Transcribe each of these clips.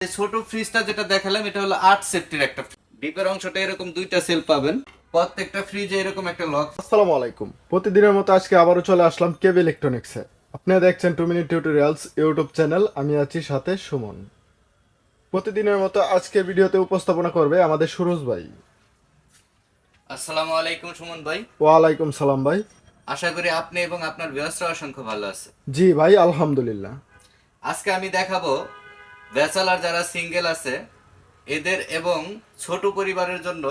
ছোট ফ্রিজটা যেটা দেখালাম এটা হলো আট সেফটির একটা ডিপের অংশটা এরকম দুইটা সেল পাবেন। প্রত্যেকটা ফ্রিজে এরকম একটা লক আসসালামু আলাইকুম। প্রতিদিনের মতো আজকে আবারও চলে আসলাম কেবি ইলেকট্রনিক্সে আপনারা দেখছেন two minute tutorials YouTube channel আমি আছি সাথে সুমন। প্রতিদিনের মতো আজকের ভিডিওতে উপস্থাপনা করবে আমাদের সুরজ ভাই। আসসালামু আলাইকুম সুমন ভাই। ওয়ালাইকুম সালাম ভাই। আশা করি আপনি এবং আপনার ব্যবস্থা অসংখ্য ভালো আছে জি ভাই আলহামদুলিল্লাহ। আজকে আমি দেখাবো ব্যাচেলার যারা সিঙ্গেল আছে এদের এবং ছোট পরিবারের জন্য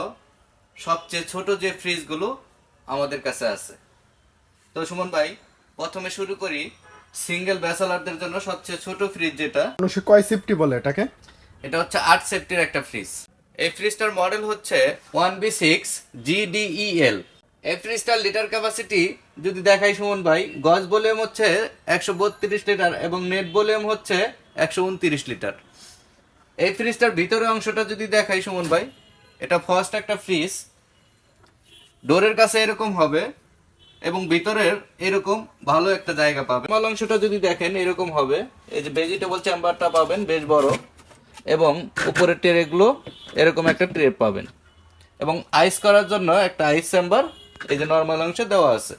সবচেয়ে ছোট যে ফ্রিজগুলো আমাদের কাছে আছে। তো সুমন ভাই প্রথমে শুরু করি। সিঙ্গেল ব্যাচেলারদের জন্য সবচেয়ে ছোট ফ্রিজ যেটা মানুষে কয় সিফটি বলে এটাকে? এটা হচ্ছে আট সেফটির একটা ফ্রিজ। এই ফ্রিজটার মডেল হচ্ছে ওয়ান বি সিক্স জিডিইএল। এই ফ্রিজটার লিটার ক্যাপাসিটি যদি দেখাই সুমন ভাই গজ ভলিউম হচ্ছে একশো বত্রিশ লিটার এবং নেট ভলিউম হচ্ছে একশো উনত্রিশ লিটার। এই ফ্রিজটার ভিতরের অংশটা যদি দেখাই সুমন ভাই, এটা ফার্স্ট একটা ফ্রিজ ডোরের কাছে এরকম হবে এবং ভিতরের এরকম ভালো একটা জায়গা পাবেন মাল অংশটা যদি দেখেন, এরকম হবে। এই যে ভেজিটেবল চেম্বারটা পাবেন, বেশ বড়। এবং উপরের ট্রেগুলো এরকম একটা ট্রে পাবেন। এবং আইস করার জন্য একটা আইস চেম্বার এই যে নর্মাল অংশে দেওয়া আছে।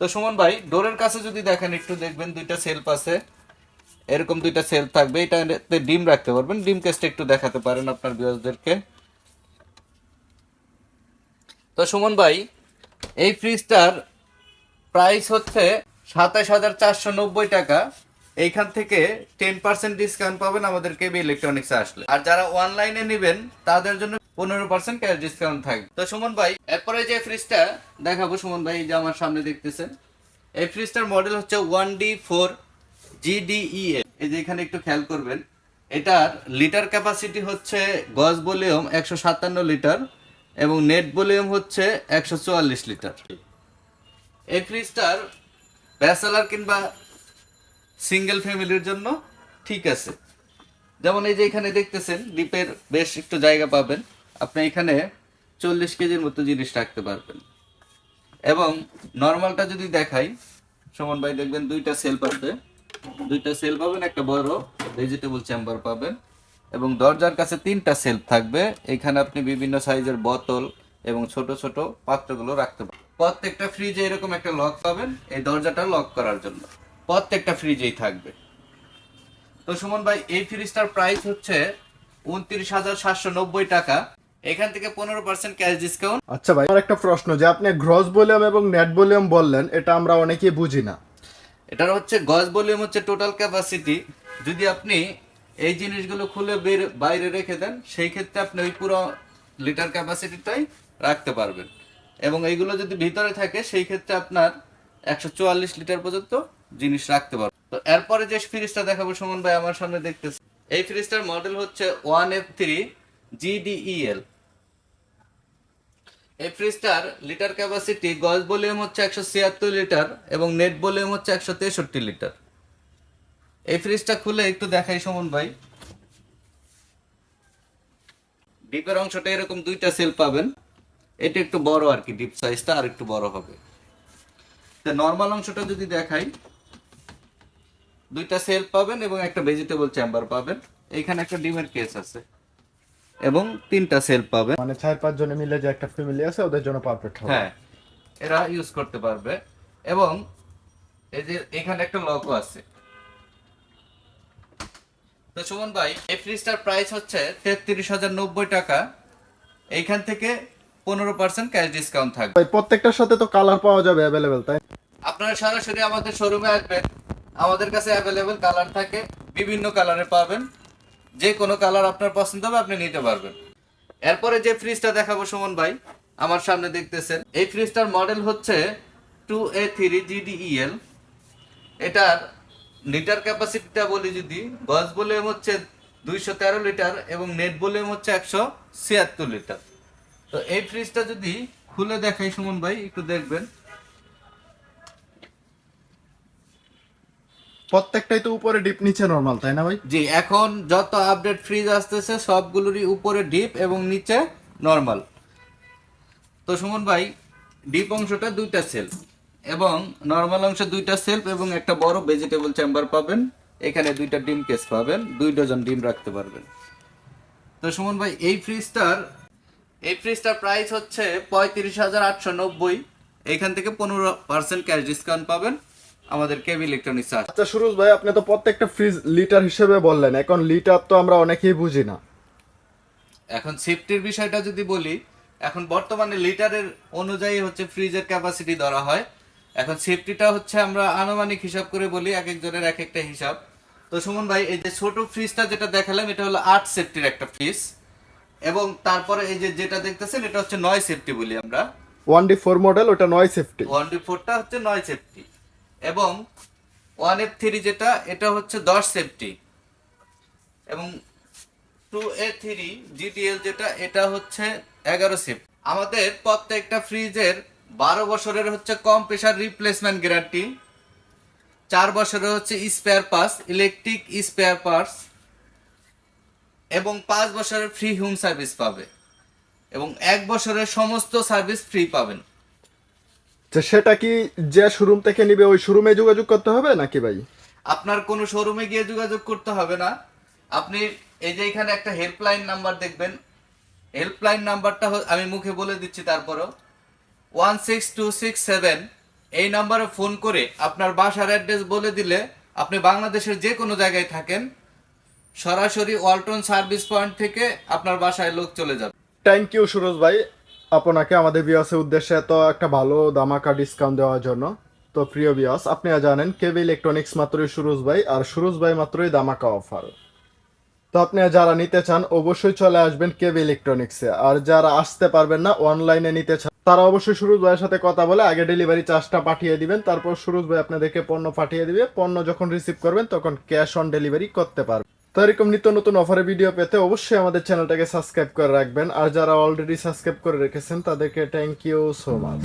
তো সুমন ভাই, ডোরের কাছে যদি দেখেন, একটু দেখবেন, দুইটা সেলফ আছে। এরকম দুইটা সেল থাকবে, এটাতে ডিম রাখতে পারবেন। ডিম কেসটা একটু দেখাতে পারেন আপনার ভিউয়ার্সদেরকে তো সুমন ভাই, এই ফ্রিজটার প্রাইস হচ্ছে সাতাশ হাজার চারশো নব্বই টাকা। এইখান থেকে টেন পার্সেন্ট ডিসকাউন্ট পাবেন আমাদের কেবি ইলেকট্রনিক্সে আসলে। আর যারা অনলাইনে নেবেন, তাদের জন্য পনেরো পার্সেন্ট ক্যাশ ডিসকাউন্ট থাকবে। তো সুমন ভাই, এরপরে যে ফ্রিজটা দেখাবো। সুমন ভাই যে আমার সামনে দেখতেছেন। এই ফ্রিজটার মডেল হচ্ছে ওয়ান ডি ফোর জিডিই এই যে এখানে একটু খেয়াল করবেন, এটার লিটার ক্যাপাসিটি হচ্ছে গজ ভলিউম একশো সাতান্ন লিটার এবং নেট ভলিউম হচ্ছে একশো চুয়াল্লিশ লিটার। এই ফ্রিজটার ব্যাচেলার কিংবা সিঙ্গেল ফ্যামিলির জন্য ঠিক আছে। যেমন এই যে এখানে দেখতেছেন, ডিপের বেশ একটু জায়গা পাবেন। আপনি এখানে চল্লিশ কেজির মতো জিনিস রাখতে পারবেন। এবং নর্মালটা যদি দেখাই, সমান ভাই দেখবেন দুইটা সেল পাবে দুইটা সেল পাবেন, একটা বড় ভেজিটেবল চেম্বার পাবেন এবং দরজার কাছে তিনটা সেলফ থাকবে। এখানে আপনি বিভিন্ন সাইজের বোতল এবং ছোট ছোট পাত্রগুলো রাখতে পারেন প্রত্যেকটা ফ্রিজে এরকম একটা লক পাবেন, এই দরজাটা লক করার জন্য। প্রত্যেকটা ফ্রিজেই থাকবে। তো সুমন ভাই, এই ফ্রিজটার প্রাইস হচ্ছে উনত্রিশ হাজার সাতশো নব্বই টাকা। এখান থেকে পনেরো পার্সেন্ট ক্যাশ ডিসকাউন্ট আচ্ছা ভাই, আমার একটা প্রশ্ন, যে আপনি গ্রস ভলিউম এবং নেট ভলিউম বললেন, এটা আমরা অনেকেই বুঝি না। এটার হচ্ছে গজ ভলিউম হচ্ছে টোটাল ক্যাপাসিটি যদি আপনি এই জিনিসগুলো খুলে বের বাইরে রেখে দেন, সেই ক্ষেত্রে আপনি ওই পুরো লিটার ক্যাপাসিটিটাই রাখতে পারবেন। এবং এইগুলো যদি ভিতরে থাকে, সেই ক্ষেত্রে আপনার একশো চুয়াল্লিশ লিটার পর্যন্ত জিনিস রাখতে পারবেন। তো এরপরে যে ফ্রিজটা দেখাবো, সুমন ভাই আমার সামনে দেখতেছে। এই ফ্রিজটার মডেল হচ্ছে ওয়ান এফ থ্রি জিডিইএল এই ফ্রিজটার লিটার ক্যাপাসিটি গজ ভলিউম হচ্ছে একশো ছিয়াত্তর লিটার এবং নেট ভলিউম হচ্ছে একশো তেষট্টি লিটার। এই ফ্রিজটা খুলে একটু দেখাই সমন ভাই। ডিপের অংশটা এরকম দুইটা সেল পাবেন। এটা একটু বড় আর কি, ডিপ সাইজটা আর একটু বড় হবে। নর্মাল অংশটা যদি দেখাই, দুইটা সেল পাবেন এবং একটা ভেজিটেবল চেম্বার পাবেন। এইখানে একটা ডিমের কেস আছে। এবং তিনটা সেল পাবেন মানে চার পাঁচ জনে মিলে যে একটা ফ্যামিলি আছে ওদের জন্য পারফেক্ট হবে। হ্যাঁ এরা ইউজ করতে পারবে। এবং এই যে এখানে একটা লকও আছে। তো সুমন ভাই এই ফ্রিজটার প্রাইস হচ্ছে তেত্রিশ হাজার নব্বই টাকা। এইখান থেকে পনেরো পার্সেন্ট ক্যাশ ডিসকাউন্ট থাকবে। ভাই প্রত্যেকটার সাথে তো কালার পাওয়া যাবে অ্যাভেলেবেল তাই আপনারা সরাসরি আমাদের শোরুমে আসবেন। আমাদের কাছে অ্যাভেলেবেল কালার থাকে বিভিন্ন কালারে পাবেন। যে কোনো কালার আপনার পছন্দ হবে, আপনি নিতে পারবেন। এরপরে যে ফ্রিজটা দেখাবো সুমন ভাই, আমার সামনে দেখতেছেন। এই ফ্রিজটার মডেল হচ্ছে টু এ থ্রি জিডিইএল এটার লিটার ক্যাপাসিটিটা বলি যদি গজ ভলিউম হচ্ছে দুইশো তেরো লিটার এবং নেট ভলিউম হচ্ছে একশো ছিয়াত্তর লিটার তো এই ফ্রিজটা যদি খুলে দেখাই সুমন ভাই, একটু দেখবেন। প্রত্যেকটাই তো উপরে ডিপ নিচে নরমাল তাই না ভাই? জি, এখন যত আপডেট ফ্রিজ আসতেছে, সবগুলোরই উপরে ডিপ এবং নিচে নর্মাল তো সুমন ভাই ডিপ অংশটা দুইটা সেলফ এবং নর্মাল অংশ দুইটা সেলফ এবং একটা বড় ভেজিটেবল চেম্বার পাবেন। এখানে দুইটা ডিম কেস পাবেন, দুই ডজন ডিম রাখতে পারবেন। তো সুমন ভাই, এই ফ্রিজটার এই ফ্রিজটার প্রাইস হচ্ছে পঁয়ত্রিশ হাজার আটশো নব্বই। এখান থেকে পনেরো পার্সেন্ট ক্যাশ ডিসকাউন্ট পাবেন। আমাদের কেবি ইলেকট্রনিক্স আছে আচ্ছা সুরজ ভাই আপনি তো প্রত্যেকটা ফ্রিজ লিটার হিসেবে বললেন এখন লিটার তো আমরা অনেকেই বুঝি না। এখন সেফটির বিষয়টা যদি বলি এখন বর্তমানে লিটারের অনুযায়ী হচ্ছে ফ্রিজের ক্যাপাসিটি ধরা হয়। এখন সেফটিটা হচ্ছে আমরা আনুমানিক হিসাব করে বলি এক একজনের এক একটা হিসাব। তো সুমন ভাই এই যে ছোট ফ্রিজটা যেটা দেখালাম এটা হলো আট সেফটির একটা ফ্রিজ এবং তারপরে এই যে যেটা দেখতেছেন এটা হচ্ছে নয় সেফটি বলি আমরা। ওয়ান ডি ফোর মডেল ওটা নয় সেফটি ওয়ান ডি ফোরটা হচ্ছে নয় সেফটি এবং ওয়ান এফ থ্রি যেটা, এটা হচ্ছে দশ সেফটি এবং টু এ থ্রি জিটিএল যেটা, এটা হচ্ছে এগারো সেফটি আমাদের প্রত্যেকটা ফ্রিজের বারো বছরের হচ্ছে কম প্রেশার রিপ্লেসমেন্ট গ্যারান্টি চার বছরের হচ্ছে spare parts electric spare parts এবং পাঁচ বছরের ফ্রি হোম সার্ভিস পাবে। এবং এক বছরের সমস্ত সার্ভিস ফ্রি পাবেন। যে সেটা কি যে শোরুম থেকে নিবে ওই শোরুমে যোগাযোগ করতে হবে নাকি ভাই? আপনার কোনো শোরুমে গিয়ে যোগাযোগ করতে হবে না। আপনি এই যে এখানে একটা হেল্পলাইন নাম্বার দেখবেন। হেল্পলাইন নাম্বারটা আমি মুখে বলে দিচ্ছি তারপরও। One six two six seven এই নাম্বারে ফোন করে আপনার বাসার অ্যাড্রেস বলে দিলে আপনি বাংলাদেশের যে কোনো জায়গায় থাকেন সরাসরি ওয়ালটন সার্ভিস পয়েন্ট থেকে আপনার বাসায় লোক চলে যাবে। থ্যাংক ইউ সুরজ ভাই। আপনাকে আমাদের বিয়াসের উদ্দেশ্যে এত একটা ভালো দামাকা ডিসকাউন্ট দেওয়ার জন্য। তো প্রিয় বিয়াস আপনি জানেন কেবি ইলেকট্রনিক্স মাত্রই সুরজ ভাই, আর সুরজ ভাই মাত্রই দামাকা অফার তো আপনি যারা নিতে চান, অবশ্যই চলে আসবেন কেবি ইলেকট্রনিক্সে আর যারা আসতে পারবেন না অনলাইনে নিতে চান, তারা অবশ্যই সুরজ ভাইয়ের সাথে কথা বলে আগে ডেলিভারি চার্জটা পাঠিয়ে দিবেন, তারপর সুরজ ভাই আপনাদেরকে পণ্য পাঠিয়ে দিবে। পণ্য যখন রিসিভ করবেন, তখন ক্যাশ অন ডেলিভারি করতে পারবেন। তো এরকম নিত্য নতুন অফারের ভিডিও পেতে অবশ্যই আমাদের চ্যানেলটাকে সাবস্ক্রাইব করে রাখবেন। আর যারা অলরেডি সাবস্ক্রাইব করে রেখেছেন, তাদেরকে থ্যাংক ইউ সো মাচ